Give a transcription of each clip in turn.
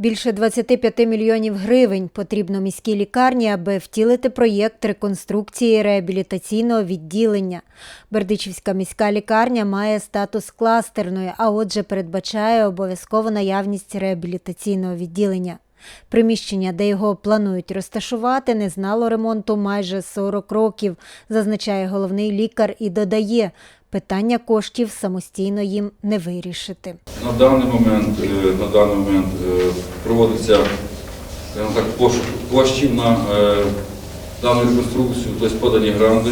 Більше 25 мільйонів гривень потрібно міській лікарні, аби втілити проєкт реконструкції реабілітаційного відділення. Бердичівська міська лікарня має статус кластерної, а отже передбачає обов'язкову наявність реабілітаційного відділення. Приміщення, де його планують розташувати, не знало ремонту майже 40 років, зазначає головний лікар і додає, питання коштів самостійно їм не вирішити. На даний момент, е, на даний момент е, проводиться так, коштів на е, дану реконструкцію, тобто подані гранти.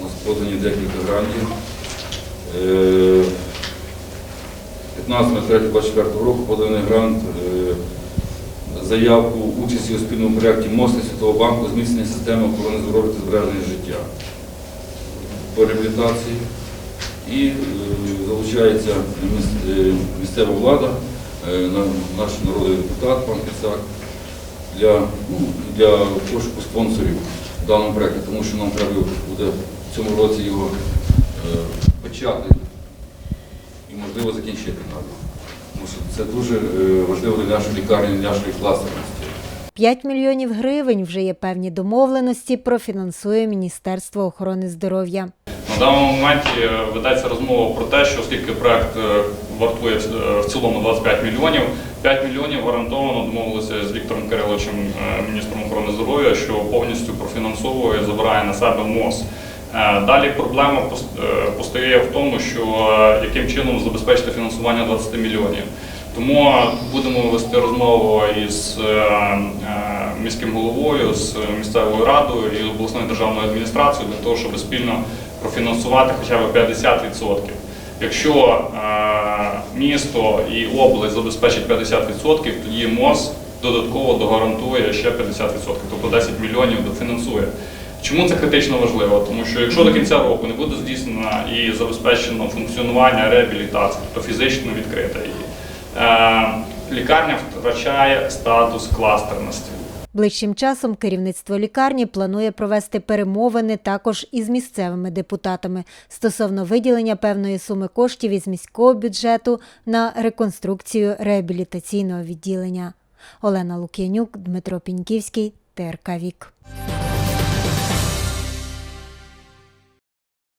У нас подані декілька грантів. Е, 15.03.24 року поданий грант заявку участі у спільному проєкті МОСТи Світового банку зміцнення системи охорони здоров'я та збереження життя по реабілітації. І е, залучається е, місцева влада, е, наш народний депутат пан Кицак для, ну, для пошуку спонсорів в даному проєкті, тому що нам треба буде в цьому році його почати і можливо закінчити навіть. Тому що це дуже важливо для нашої лікарні, для нашої кластерності. 5 мільйонів гривень вже є певні домовленості, профінансує Міністерство охорони здоров'я. На даному моменті е, ведеться розмова про те, що оскільки проект е, вартує е, в цілому 25 мільйонів, 5 мільйонів гарантовано домовилися з Віктором Кириловичем, е, міністром охорони здоров'я, що повністю профінансовує, забирає на себе МОЗ. Е, Далі проблема пос- е, постає в тому, що е, яким чином забезпечити фінансування 20 мільйонів. Тому будемо вести розмову із е, е, міським головою, з місцевою радою і обласною державною адміністрацією для того, щоб спільно профінансувати хоча б 50%. Якщо е, місто і область забезпечить 50%, тоді МОЗ додатково догарантує ще 50%, тобто 10 мільйонів дофінансує. Чому це критично важливо? Тому що якщо до кінця року не буде здійснено і забезпечено функціонування реабілітації, тобто фізично відкрита її, е, лікарня втрачає статус кластерності. Ближчим часом керівництво лікарні планує провести перемовини також із місцевими депутатами стосовно виділення певної суми коштів із міського бюджету на реконструкцію реабілітаційного відділення. Олена Лук'янюк, Дмитро Піньківський, ТРК Вік.